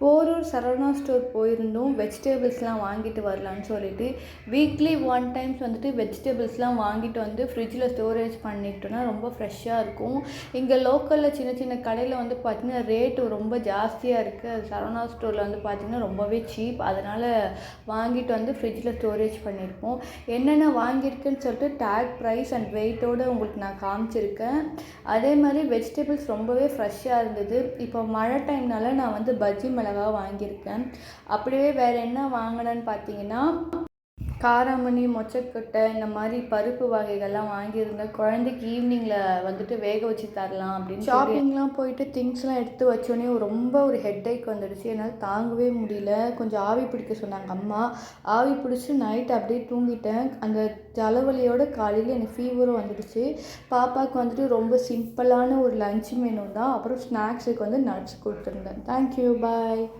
Porur Saravana store போயிருந்தோம். வெஜிடபிள்ஸ்லாம் வாங்கிட்டு வரலான்னு சொல்லிட்டு. வீக்லி ஒன் டைம்ஸ் வந்துட்டு வெஜிடபிள்ஸ்லாம் வாங்கிட்டு வந்து ஃப்ரிட்ஜில் ஸ்டோரேஜ் பண்ணிட்டோன்னா ரொம்ப ஃப்ரெஷ்ஷாக இருக்கும். இங்கே லோக்கலில் சின்ன சின்ன கடையில் வந்து பார்த்திங்கன்னா ரேட்டு ரொம்ப ஜாஸ்தியாக இருக்குது அது சரவணா ஸ்டோரில் வந்து பார்த்திங்கன்னா ரொம்பவே சீப் அதனால் வாங்கிட்டு வந்து ஃப்ரிட்ஜில் ஸ்டோரேஜ் பண்ணியிருப்போம். என்னென்ன வாங்கியிருக்குன்னு சொல்லிட்டு டேக் ப்ரைஸ் அண்ட் வெயிட்டோடு உங்களுக்கு நான் காமிச்சிருக்கேன். அதே மாதிரி வெஜிடபிள்ஸ் ரொம்பவே ஃப்ரெஷ்ஷாக இருந்தது. இப்போ மழை டைம்னால நான் வந்து பஜ்ஜி மிளகா வாங்கியிருக்கேன். அப்படியே வேறு என்ன வாங்கினேன்னு பார்த்தீங்கன்னா காராமணி மொச்சக்கொட்டை இந்த மாதிரி பருப்பு வகைகள்லாம் வாங்கியிருந்தேன் குழந்தைக்கு ஈவினிங்கில் வந்துட்டு வேக வச்சு தரலாம் அப்படின்னு ஷாப்பிங்லாம் போயிட்டு திங்ஸ்லாம் எடுத்து வச்சோடனே ரொம்ப ஒரு ஹெட்டேக் வந்துடுச்சு. என்னால் தாங்கவே முடியல. கொஞ்சம் ஆவி பிடிக்க சொன்னாங்க அம்மா. ஆவி பிடிச்சி நைட் அப்படியே தூங்கிட்டேன். அந்த தலைவலியோட காலையில் எனக்கு ஃபீவரும் வந்துடுச்சு. பாப்பாவுக்கு வந்துட்டு ரொம்ப சிம்பிளான ஒரு லஞ்ச் மெனு தான். அப்புறம் ஸ்நாக்ஸுக்கு வந்து நட்ஸ் கொடுத்துருந்தேன். Thank you bye